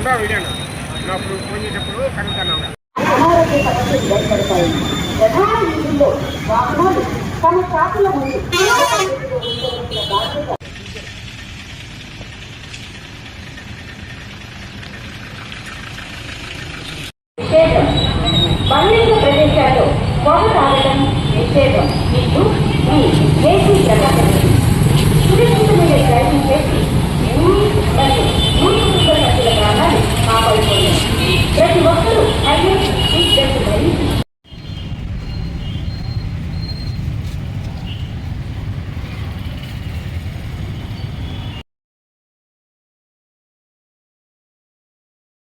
ఉందా నా అప్పుడు ఫోన్ చేసేటప్పుడు అనారోగ్య సమస్యలు ఏర్పడతాయి ప్రధాన వీధుల్లో వాహనాలు తమ షాపుల ముందు బాధ్యత ప్రదేశాల్లో పొగ తాగడం